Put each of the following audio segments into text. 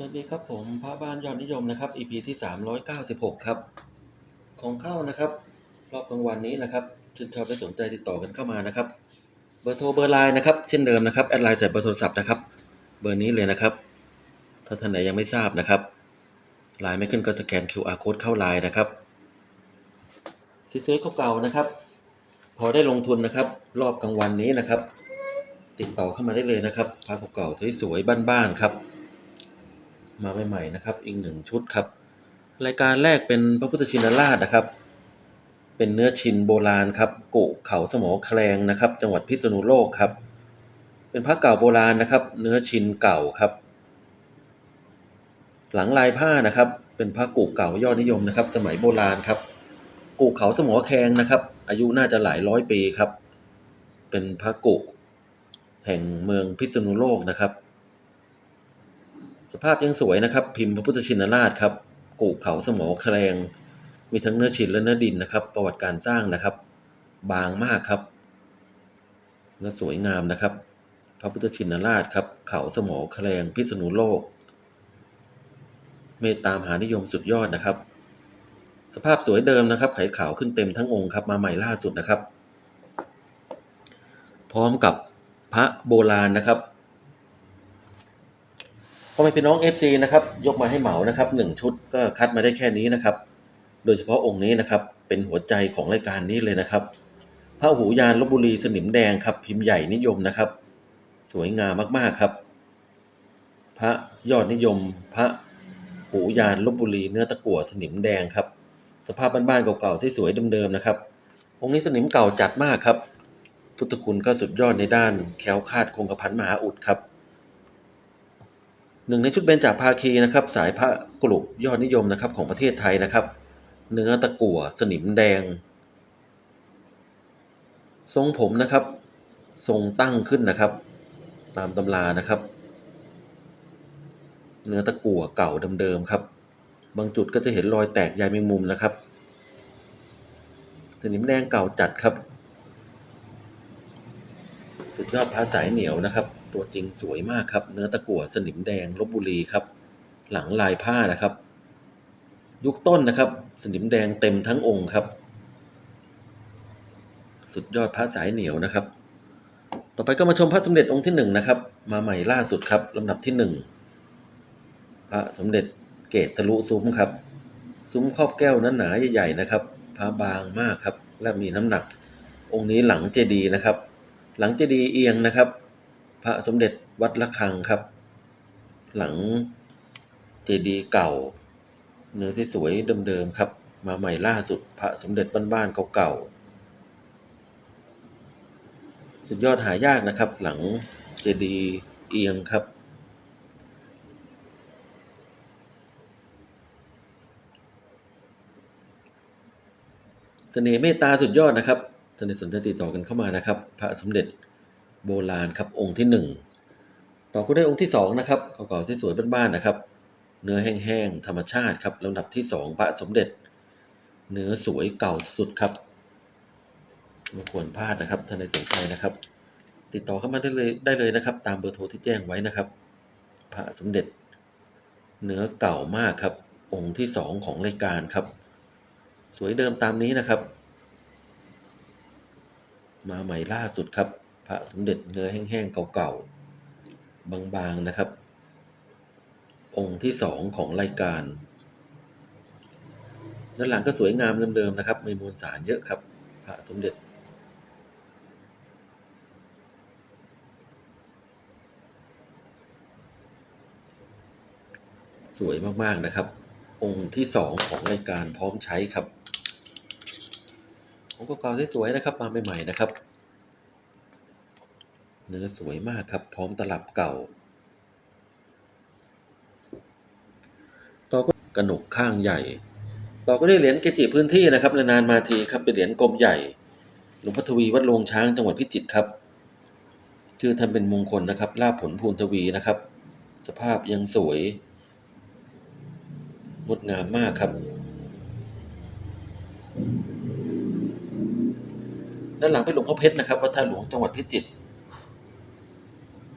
สวัสดีครับผมพระบ้านยอดนิยมนะครับ EP ที่ 396 ครับ ของเข้านะครับ รอบกลางวันนี้นะครับชื่นชอบและสนใจติดต่อกันเข้ามานะครับ เบอร์โทรเบอร์ไลน์นะครับ เช่นเดิมนะครับแอดไลน์ใส่เบอร์โทรศัพท์นะครับ เบอร์นี้เลยนะครับ ถ้าท่านไหนยังไม่ทราบนะครับไลน์ไม่ขึ้นก็สแกน QR code เข้าไลน์นะครับซื้อเก่าๆนะครับ พอได้ลงทุนนะครับ รอบกลางวันนี้นะครับ ติดต่อเข้ามาได้เลยนะครับพระเก่าๆสวยๆบ้านๆครับ มาใหม่ๆนะครับ อีกหนึ่งชุดครับ รายการแรกเป็นพระพุทธชินราชนะครับ เป็นเนื้อชินโบราณครับกุเขาสมอแคลงนะครับ จังหวัดพิษณุโลกครับ เป็นพระเก่าโบราณนะครับ เนื้อชินเก่าครับ หลังลายผ้านะครับ เป็นพระกุเก่ายอดนิยมนะครับ สมัยโบราณครับกุเขาสมอแคลงนะครับ อายุน่าจะหลายร้อยปีครับ เป็นพระกุแห่งเมืองพิษณุโลกนะครับ สภาพยังสวยนะครับ พิมพ์พระพุทธชินราชครับกูเขาสมอแคลง มีทั้งเนื้อชินและเนื้อดินนะครับ ประวัติการสร้างนะครับ บางมากครับ และสวยงามนะครับ พระพุทธชินราชครับ เขาสมอแคลงพิษณุโลก เมตตามหานิยมสุดยอดนะครับ สภาพสวยเดิมนะครับ ไขขาวขึ้นเต็มทั้งองค์ครับ มาใหม่ล่าสุดนะครับ พร้อมกับพระโบราณนะครับ พ่อแม่พี่น้อง FC นะครับยกมาให้เหมานะครับหนึ่งชุดก็คัดมาได้แค่นี้นะครับ โดยเฉพาะองค์นี้นะครับเป็นหัวใจของรายการนี้เลยนะครับพระหูยานลบบุรีสนิมแดงครับ พิมพ์ใหญ่นิยมนะครับ สวยงามมากๆครับ พระยอดนิยม พระหูยานลบบุรีเนื้อตะกั่วสนิมแดงครับ สภาพบ้านๆเก่าๆสวยๆเดิมๆนะครับ องค์นี้สนิมเก่าจัดมากครับ พุทธคุณก็สุดยอดในด้านแคล้วคาดคงกระพันมหาอุดครับ หนึ่งในชุดเบญจภาคีนะครับสายพระกลุยอดนิยมนะครับของประเทศไทยนะครับ เนื้อตะกั่วสนิมแดง ทรงผมนะครับ ทรงตั้งขึ้นนะครับ ตามตำรานะครับ เนื้อตะกั่วเก่าเดิมๆครับ บางจุดก็จะเห็นรอยแตกใยแมงมุมนะครับ สนิมแดงเก่าจัดครับ สุดยอดพระสายเหนียวนะครับ ตัวจริงสวยมากครับ เนื้อตะกั่วสนิมแดงลบบุรีครับ หลังลายผ้านะครับ ยุคต้นนะครับ สนิมแดงเต็มทั้งองค์ครับ สุดยอดพระสายเหนียวนะครับ ต่อไปก็มาชมพระสมเด็จองค์ที่หนึ่งนะครับ มาใหม่ล่าสุดครับลำดับที่หนึ่งพระสมเด็จเกตทะลุซุ้มครับ ซุ้มครอบแก้วนั้นหนาใหญ่ๆนะครับพระบางมากครับ และมีน้ำหนัก องค์นี้หลังเจดีนะครับ หลังเจดีเอียงนะครับ พระสมเด็จวัดละคังครับ หลังเจดีย์เก่า เนื้อที่สวยเดิมๆครับ มาใหม่ล่าสุดพระสมเด็จบ้านๆเก่าๆสุดยอดหายากนะครับ หลังเจดีย์เอียงครับ เสน่ห์เมตตาสุดยอดนะครับท่านใดสนใจติดต่อกันเข้ามานะครับ พระสมเด็จ โบราณครับองค์ที่หนึ่งต่อก็ได้องค์ที่สองนะครับเก่าๆสวยๆบ้านๆนะครับ เนื้อแห้งๆธรรมชาติครับลำดับที่สองพระสมเด็จ เนื้อสวยเก่าสุดครับไม่ควรพลาดนะครับท่านใดสนใจนะครับ ติดต่อเข้ามาได้เลยได้เลยนะครับ ตามเบอร์โทรที่แจ้งไว้นะครับ พระสมเด็จ เนื้อเก่ามากครับ องค์ที่สองของรายการครับ สวยเดิมตามนี้นะครับ มาใหม่ล่าสุดครับ พระสมเด็จเนื้อแห้งๆเก่าๆ บางๆนะครับ องค์ที่สองของรายการด้านหลังก็สวยงามเดิมๆนะครับม่มวลสารเยอะครับ พระสมเด็จ สวยมากๆนะครับ องค์ที่สองของรายการพร้อมใช้ครับของเก่าๆสวยๆนะครับมาใหม่ๆนะครับ เนื้อสวยมากครับ พร้อมตลับเก่า ต่อก็กระหนกข้างใหญ่ ต่อก็ได้เหรียญเกจิพื้นที่นะครับนานๆมาทีครับเป็นเหรียญกลมใหญ่ หลวงพ่อทวีวัดโรงช้างจังหวัดพิจิตรครับ ชื่อท่านเป็นมงคลนะครับลาภผลภูนทวีนะครับ สภาพยังสวยงดงามมากครับด้านหลังเป็นหลวงพ่อเพชรนะครับวัดท่าหลวงจังหวัดพิจิตร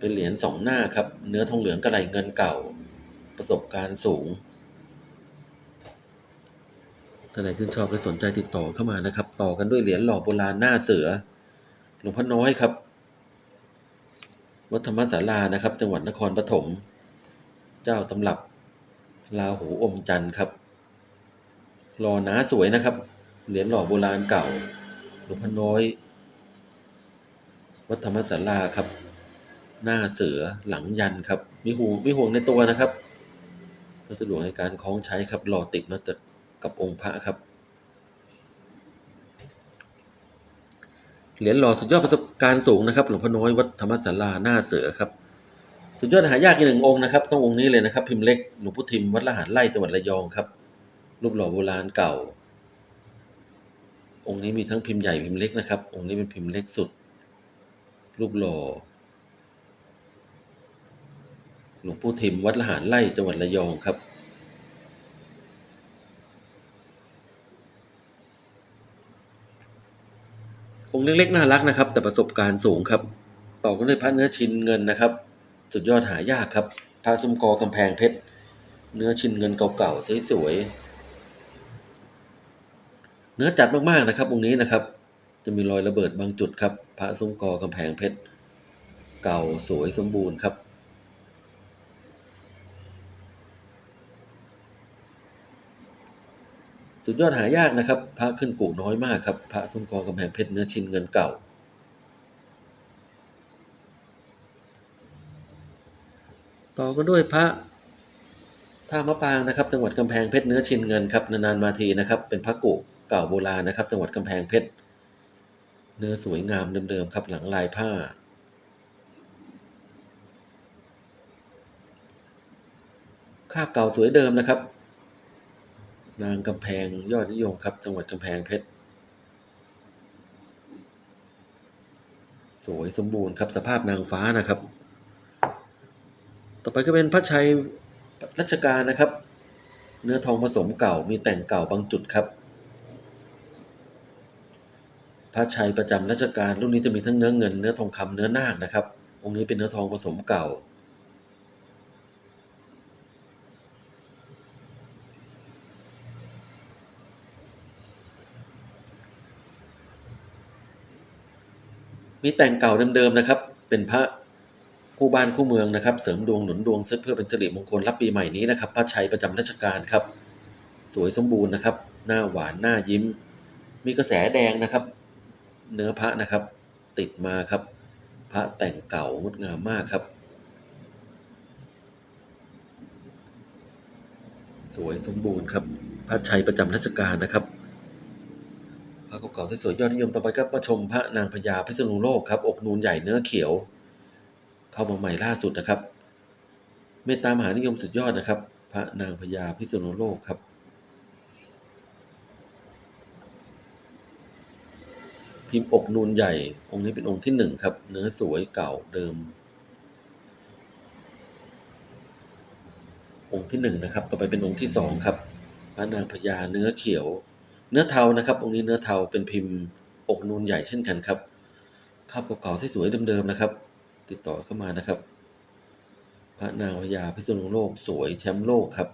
เป็นเหรียญสองหน้าครับ เนื้อทองเหลืองกระไหลเงินเก่า ประสบการณ์สูงท่านไหนที่นชอบและสนใจติดต่อเข้ามานะครับ ต่อกันด้วยเหรียญหล่อโบราณหน้าเสือ หลวงพ่อน้อยครับ วัดธรรมศาลานะครับ จังหวัดนครปฐม เจ้าตำรับลาหูอมจันทร์ครับ หล่อหนาสวยนะครับ เหรียญหล่อโบราณเก่า หลวงพ่อน้อย วัดธรรมศาลาครับ หน้าเสือหลังยันครับมีห่วงมีห่วงในตัวนะครับพื่อสะดวกในการคล้องใช้ครับหล่อติดมาติดกับองค์พระครับเหรียญหล่อสุดยอดประสบการณ์สูงนะครับหลวงพ่อน้อยวัดธรรมศาลาหน้าเสือครับสุดยอดหายากอีกหนึ่งองค์นะครับต้ององค์นี้เลยนะครับ พิมพ์เล็กหลวงพุทิมวัดละหารไร่จังหวัดระยองครับ รูปหล่อโบราณเก่า องค์นี้มีทั้งพิมพ์ใหญ่พิมพ์เล็กนะครับ องค์นี้เป็นพิมพ์เล็กสุด รูปหล่อ หลวงปู่ทิมวัดละหารไร่จังหวัดระยองครับองเล็กๆน่ารักนะครับ แต่ประสบการณ์สูงครับต่อกันด้วยพระเนื้อชิ้นเงินนะครับ สุดยอดหายากครับพระซุ้มกอกำแพงเพชร เนื้อชิ้นเงินเก่าๆสวยๆเนื้อจัดมากๆนะครับองค์นี้นะครับ จะมีรอยระเบิดบางจุดครับ พระซุ้มกอกำแพงเพชร เก่าสวยสมบูรณ์ครับ สุดยอดหายากนะครับ พระขึ้นกูน้อยมากครับ พระซุ้มกอกำแพงเพชรเนื้อชิ้นเงินเก่า ต่อกันด้วยพระท่ามะปางนะครับ จังหวัดกำแพงเพชรเนื้อชิ้นเงินครับนานๆมาทีนะครับ เป็นพระกุเก่าโบราณนะครับ จังหวัดกำแพงเพชรเนื้อสวยงามเดิมๆครับ หลังลายผ้าค่าเก่าสวยเดิมนะครับ นางกำแพงยอดนิยมครับ จังหวัดกำแพงเพชร สวยสมบูรณ์ครับสภาพนางฟ้านะครับ ต่อไปก็เป็นพระชัยรัชกาลนะครับ เนื้อทองผสมเก่ามีแต่งเก่าบางจุดครับ พระชัยประจำรัชกาลรุ่นนี้จะมีทั้งเนื้อเงินเนื้อทองคำเนื้อนาคนะครับองค์นี้เป็นเนื้อทองผสมเก่า มีแต่งเก่าเดิมๆนะครับ เป็นพระคู่บ้านคู่เมืองนะครับ เสริมดวงหนุนดวงเพื่อเป็นสิริมงคลรับปีใหม่นี้นะครับพระชัยประจำราชการครับ สวยสมบูรณ์นะครับ หน้าหวานหน้ายิ้ม มีกระแสแดงนะครับ เนื้อพระนะครับ ติดมาครับ พระแต่งเก่างดงามมากครับ สวยสมบูรณ์ครับพระชัยประจำราชการนะครับ พระเก่าๆที่สวยยอดนิยมต่อไปก็มาชมพระนางพญาพิษณุโลกครับอกนูนใหญ่เนื้อเขียว เข้ามาใหม่ล่าสุดนะครับ เมตตามหานิยมสุดยอดนะครับ พระนางพญาพิษณุโลกครับพิมพ์อกนูนใหญ่ องค์นี้เป็นองค์ที่หนึ่งครับ เนื้อสวยเก่าเดิม องค์ที่หนึ่งนะครับ ต่อไปเป็นองค์ที่สองครับ พระนางพญาเนื้อเขียว เนื้อเทานะครับองค์นี้เนื้อเทาเป็นพิมพ์อกนูนใหญ่เช่นกันครับภาพเก่าๆสวยๆเดิมๆนะครับ ติดต่อเข้ามานะครับ พระนางพญาพิษณุโลกสวยแชมป์โลกครับ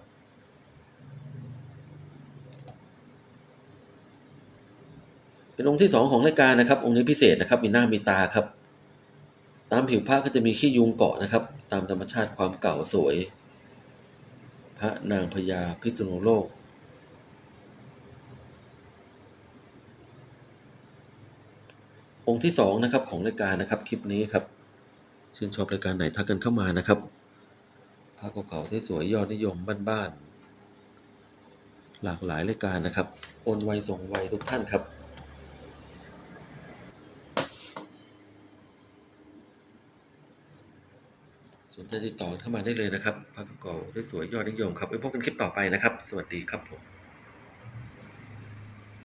เป็นองค์ที่สองของรายการนะครับ องค์นี้พิเศษนะครับ มีหน้ามีตาครับ ตามผิวพระก็จะมีขี้ยุงเกาะนะครับ ตามธรรมชาติความเก่าสวย พระนางพญาพิษณุโลก องค์ที่สองนะครับของรายการนะครับคลิปนี้ครับชื่นชอบรายการไหนทักกันเข้ามานะครับภาพเก่าๆสวยๆยอดนิยมบ้านๆหลากหลายรายการนะครับโอนไวส่งไวทุกท่านครับสนใจติดต่อเข้ามาได้เลยนะครับภาพเก่าๆสวยๆยอดนิยมครับไว้พบกันคลิปต่อไปนะครับ สวัสดีครับผม